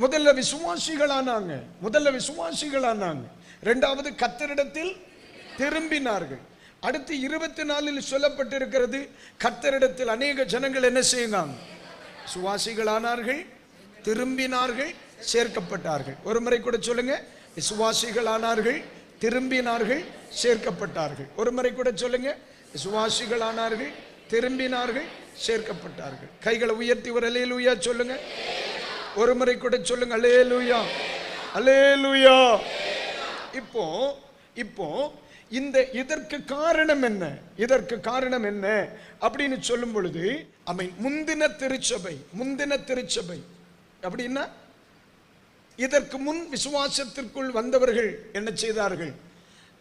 முதல்ல விசுவாசிகளானாங்க. முதல்ல விசுவாசிகளானாங்க. ரெண்டாவது கத்தரிடத்தில் திரும்பினார்கள். அடுத்து இருபத்தி நாலில் சொல்லப்பட்டிருக்கிறது கத்தரிடத்தில் அநேக ஜனங்கள் என்ன செய்யுங்க சுவாசிகளானார்கள் திரும்பினார்கள் சேர்க்கப்பட்டார்கள். ஒரு முறை கூட சொல்லுங்க. விசுவாசிகளானார்கள் திரும்பினார்கள் சேர்க்கப்பட்டார்கள். ஒரு முறை கூட சொல்லுங்க. விசுவாசிகளானார்கள் திரும்பினார்கள் சேர்க்கப்பட்டார்கள். கைகளை உயர்த்தி ஒரு அலேலுயா சொல்லுங்க. ஒரு முறை கூட சொல்லுங்க அலே லூயா அலே லூயா இப்போ இப்போ இந்த இதற்கு காரணம் என்ன? இதற்கு காரணம் என்ன? அப்படின்னு சொல்லும் பொழுது அமை முந்தின திருச்சபை முந்தின திருச்சபை. அப்படின்னா இதற்கு முன் விசுவாசத்திற்குள் வந்தவர்கள் என்ன செய்தார்கள்?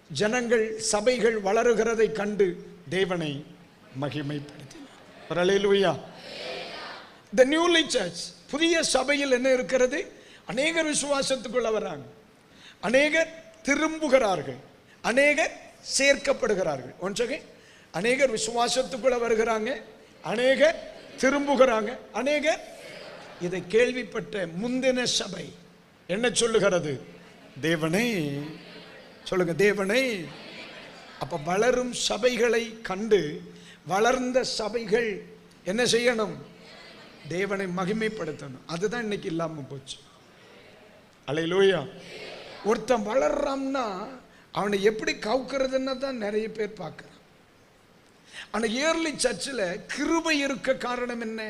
ஜனங்கள் சபைகள் வளருகிறதை கண்டு தேவனை மகிமைப்படுத்தினார் த நியூலி சர்ச் புதிய சபையில் என்ன இருக்கிறது? அநேகர் விசுவாசத்துக்குள்ள வராங்க அநேகர் திரும்புகிறார்கள். அநேகர் சேர்க்கப்படுகிறார்கள். ஒன்றகை அநேகர் விசுவாசத்துக்குள்ள வருகிறாங்க. அநேகர் திரும்புகிறாங்க. அநேகர் இதை கேள்விப்பட்ட முந்தின சபை என்ன சொல்லுகிறது? தேவனை சொல்லுங்க தேவனை. அப்ப வளரும் சபைகளை கண்டு வளர்ந்த சபைகள் என்ன செய்யணும்? தேவனை மகிமைப்படுத்தணும். அதுதான் இன்னைக்கு இல்லாம போச்சு. அலை லோயா ஒருத்தன் வளர்றான்னா அவனை எப்படி கவுக்கிறதுன்னு தான் நிறைய பேர் பார்க்குறான். ஆனால் இயர்லி சர்ச்சில் கிருபை இருக்க காரணம் என்ன?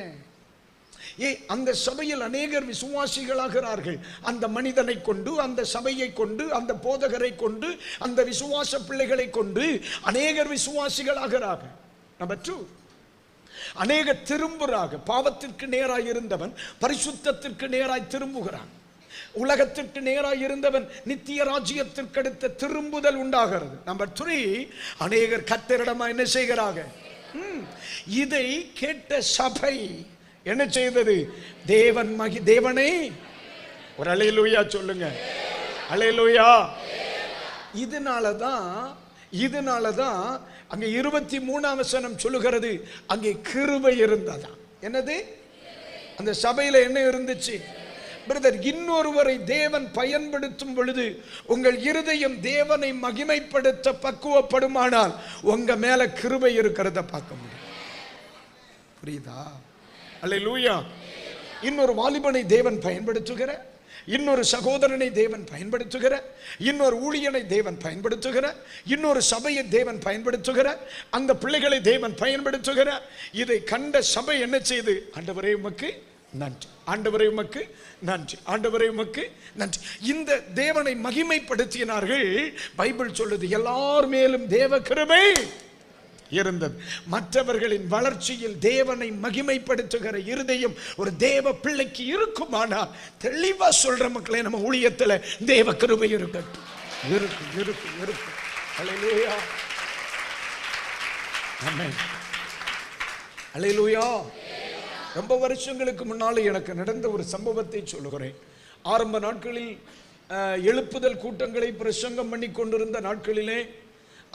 ஏய் அந்த சபையில் அநேகர் விசுவாசிகளாகிறார்கள். அந்த மனிதனை கொண்டு அந்த சபையை கொண்டு அந்த போதகரை கொண்டு அந்த விசுவாச பிள்ளைகளை கொண்டு அநேகர் விசுவாசிகளாகிறார்கள். நம்பர் டூ அநேக திரும்புறாக பாவத்திற்கு நேராய் இருந்தவன் பரிசுத்தத்திற்கு நேராய் திரும்புகிறான். உலகத்திற்கு நேராய் இருந்தவன் நித்திய ராஜ்யத்திற்கு அடுத்த திரும்புதல் உண்டாகிறது. நம்பர் த்ரீ அநேகர் கத்தரிடமா என்ன செய்கிறாங்க? இதை கேட்ட சபை என்ன செய்தது? தேவன் மகி தேவனை ஒரு அலையலூயா சொல்லுங்க. அலையலூயா இதனால தான் இதனால தான் அங்கே இருபத்தி மூணாம் வசனம் சொல்லுகிறது. அங்கே கிருபை இருந்ததா? என்னது? அந்த சபையில என்ன இருந்துச்சு? பிரதர் இன்னொருவரை தேவன் பயன்படுத்தும் பொழுது உங்கள் இருதயம் தேவனை மகிமைப்படுத்த பக்குவப்படுமானால் உங்க மேல கிருபை இருக்கிறத பார்க்க முடியும். புரியுதா? அல்ல லூயா இன்னொரு வாலிபனை தேவன் பயன்படுத்துகிற இன்னொரு சகோதரனை தேவன் பயன்படுத்துகிற இன்னொரு ஊழியனை தேவன் பயன்படுத்துகிற இன்னொரு சபையை தேவன் பயன்படுத்துகிற அந்த பிள்ளைகளை தேவன் பயன்படுத்துகிற. இதை கண்ட சபை என்ன செய்து? ஆண்டவரே உமக்கு நன்றி. ஆண்டவரே உமக்கு நன்றி. ஆண்டவரே உமக்கு நன்றி. இந்த தேவனை மகிமைப்படுத்தினார்கள். பைபிள் சொல்லுது எல்லார் மேலும் தேவ கிருபை. இருந்தது. மற்றவர்களின் வளர்ச்சியில் தேவனை மகிமைப்படுத்துகிற இருதயம் ஒரு தேவ பிள்ளைக்கு இருக்குமானால் தெளிவா சொல்ற மக்களே நம்ம ஊழியத்துல தேவ கிருபை இருக்கட்டும். இருக்கு இருக்கு இருக்கு. அலையிலூயா ஆமென் ரொம்ப வருஷங்களுக்கு முன்னால் எனக்கு நடந்த ஒரு சம்பவத்தை சொல்லுகிறேன். ஆரம்ப நாட்களில் அஹ், எழுப்புதல் கூட்டங்களை பிரசங்கம் பண்ணி கொண்டிருந்த நாட்களிலே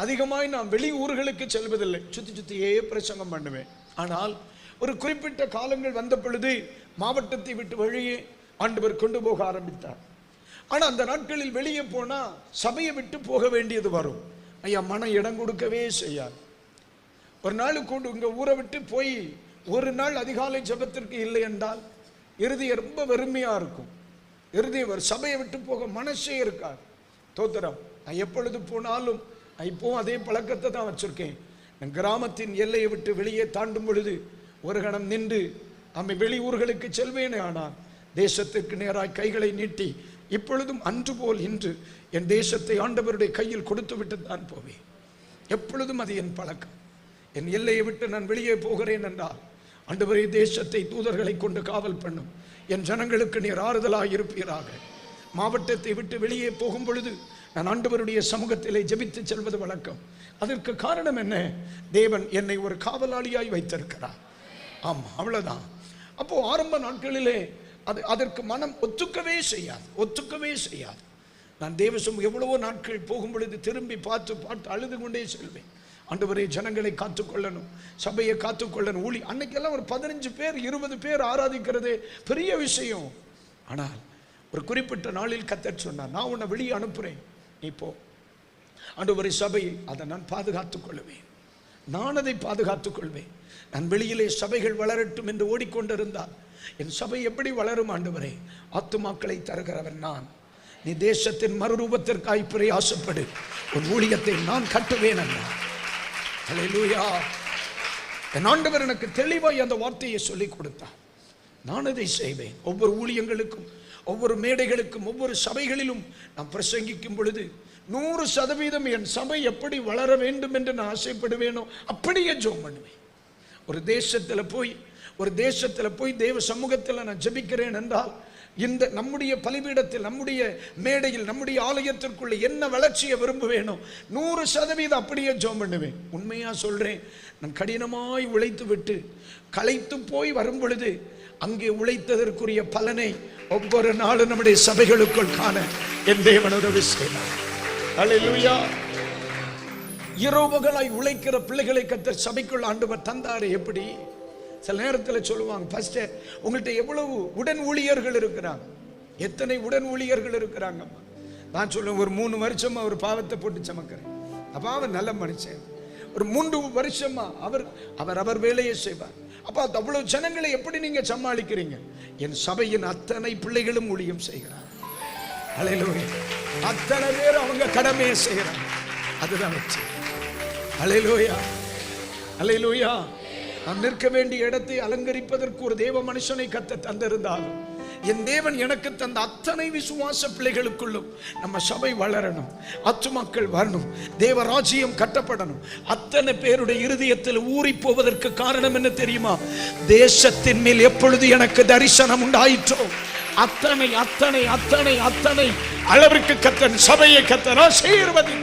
அதிகமாய் நான் வெளி ஊர்களுக்கு செல்வதில்லை. சுத்தி சுத்தியே பிரசங்கம் பண்ணுவேன். ஆனால் ஒரு குறிப்பிட்ட காலங்கள் வந்த பொழுது மாவட்டத்தை விட்டு வெளியே ஆண்டவர் கொண்டு போக ஆரம்பித்தார். ஆனால் அந்த நாட்களில் வெளியே போனால் சபையை விட்டு போக வேண்டியது வரும். ஐயா மனம் இடம் கொடுக்கவே செய்யாது. ஒரு நாள் கொண்டு உங்கள் ஊரை விட்டு போய் ஒரு நாள் அதிகாலை ஜெபத்திற்கு இல்லை என்றால் இறுதியை ரொம்ப வெறுமையாக இருக்கும். இருதயம் ஒரு சபையை விட்டு போக மனசே இருக்காது. தோத்திரம் நான் எப்பொழுது போனாலும் நான் இப்போவும் அதே பழக்கத்தை தான் வச்சுருக்கேன். நான் கிராமத்தின் எல்லையை விட்டு வெளியே தாண்டும் பொழுது ஒரு கணம் நின்று அம்மை வெளியூர்களுக்கு செல்வேனே ஆனால் தேசத்திற்கு நேராக கைகளை நீட்டி இப்பொழுதும் அன்று போல் இன்று என் தேசத்தை ஆண்டவருடைய கையில் கொடுத்து விட்டு தான் போவேன். எப்பொழுதும் அது என் பழக்கம். என் எல்லையை விட்டு நான் வெளியே போகிறேன் என்றால் ஆண்டவரே தேசத்தை தூதர்களை கொண்டு காவல் பண்ணும். என் ஜனங்களுக்கு நீர் ஆறுதலாக இருப்பீராக. மாவட்டத்தை விட்டு வெளியே போகும் பொழுது நான் ஆண்டவருடைய சமூகத்திலே ஜபித்து செல்வது வழக்கம். அதற்கு காரணம் என்ன? தேவன் என்னை ஒரு காவலாளியாய் வைத்திருக்கிறார். ஆமா அவ்வளவுதான். அப்போ ஆரம்ப நாட்களிலே அது அதற்கு மனம் ஒத்துக்கவே செய்யாது ஒத்துக்கவே செய்யாது. நான் தேவசம் எவ்வளவோ நாட்கள் போகும் பொழுது திரும்பி பார்த்து பார்த்து அழுது கொண்டே செல்வேன். ஆண்டவரே ஜனங்களை காத்துக்கொள்ளணும் சபையை காத்துக்கொள்ளணும் ஊழி அன்னைக்கெல்லாம் ஒரு பதினஞ்சு பேர் இருபது பேர் ஆராதிக்கிறது பெரிய விஷயம். ஆனால் ஒரு குறிப்பிட்ட நாளில் கத்தர் சொன்னார் நான் உன்னை வெளியே அனுப்புறேன். நீ போ ஆண்டவரை சபையை அதை நான் பாதுகாத்துக் கொள்வேன். நான் அதை பாதுகாத்துக் கொள்வேன். நான் வெளியிலே சபைகள் வளரட்டும் என்று ஓடிக்கொண்டிருந்தால் என் சபை எப்படி வளரும் ஆண்டவரே? ஆத்துமாக்களை தருகிறவன் நான். நீ தேசத்தின் மறுரூபத்திற்காய் பிரயாசப்படு. உன் ஊழியத்தை நான் கட்டுவேன் அல்லா என் ஆண்டவர் எனக்கு தெளிவாய் அந்த வார்த்தையை சொல்லிக் கொடுத்தார். நான் அதை செய்வேன். ஒவ்வொரு ஊழியங்களுக்கும் ஒவ்வொரு மேடைகளுக்கும் ஒவ்வொரு சபைகளிலும் நான் பிரசங்கிக்கும் பொழுது நூறு சதவீதம் என் சபை எப்படி வளர வேண்டும் என்று நான் ஆசைப்படுவேனோ அப்படியே ஜோம் பண்ணுவேன். ஒரு தேசத்தில் போய் ஒரு தேசத்தில் போய் தேவ சமூகத்தில் நான் ஜெபிக்கிறேன் என்றால் இந்த நம்முடைய பலிபீடத்தில் நம்முடைய மேடையில் நம்முடைய ஆலயத்திற்குள்ள என்ன வளர்ச்சியை விரும்புவேனோ நூறு சதவீதம் அப்படியே ஜோம் பண்ணுவேன். உண்மையாக சொல்கிறேன் நான் கடினமாய் உழைத்து விட்டு களைத்து போய் வரும் பொழுது அங்கே உழைத்ததற்குரிய பலனை ஒவ்வொரு நாளும் நம்முடைய சபைகளுக்குள் காண என் தேவன் உதவி செய்தார் இரவுகளாய் உழைக்கிற பிள்ளைகளை கத்த சபைக்குள் ஆண்டவர் தந்தாரு. எப்படி? சில நேரத்தில் சொல்லுவாங்க ஃபர்ஸ்ட் உங்கள்கிட்ட எவ்வளவு உடன் ஊழியர்கள் இருக்கிறாங்க. எத்தனை உடன் ஊழியர்கள் இருக்கிறாங்கம்மா. நான் சொல்லுவேன் ஒரு மூணு வருஷமா ஒரு பாவத்தை போட்டு சமக்கிறேன். அப்ப அவன் நல்ல மனுஷன். ஒரு மூன்று வருஷமா அவர் அவர் அவர் வேலையை செய்வார். அப்போ அவ்வளோ அவ்வளவு ஜனங்களை எப்படி நீங்க சமாளிக்கிறீங்க? என் சபையின் அத்தனை பிள்ளைகளும் ஊழியம் செய்கிறார் அலையிலூயா. அத்தனை பேர் அவங்க கடமையை செய்கிறாங்க. அதுதான் வச்சு அலையிலூயா. அலையிலூயா. நான் நிற்க வேண்டிய இடத்தை அலங்கரிப்பதற்கு ஒரு தேவ மனுஷனை கத்த தந்திருந்தாலும் என் தேவன் எனக்கு தந்த அத்தனை விசுவாச பிள்ளைகளுக்குள்ளும் நம்ம சபை வளரணும் அத்துமக்கள் வரணும் தேவ ராஜ்யம் கட்டப்படணும். அத்தனை பேருடைய இருதயத்தில் ஊறி போவதற்கு காரணம் என்ன தெரியுமா? தேசத்தின் மேல் எப்பொழுது எனக்கு தரிசனம் உண்டாயிற்றோ அத்தனை அத்தனை அத்தனை அத்தனை அளவிற்கு கத்தன் சபையை கத்தன் ஆசீர்வதி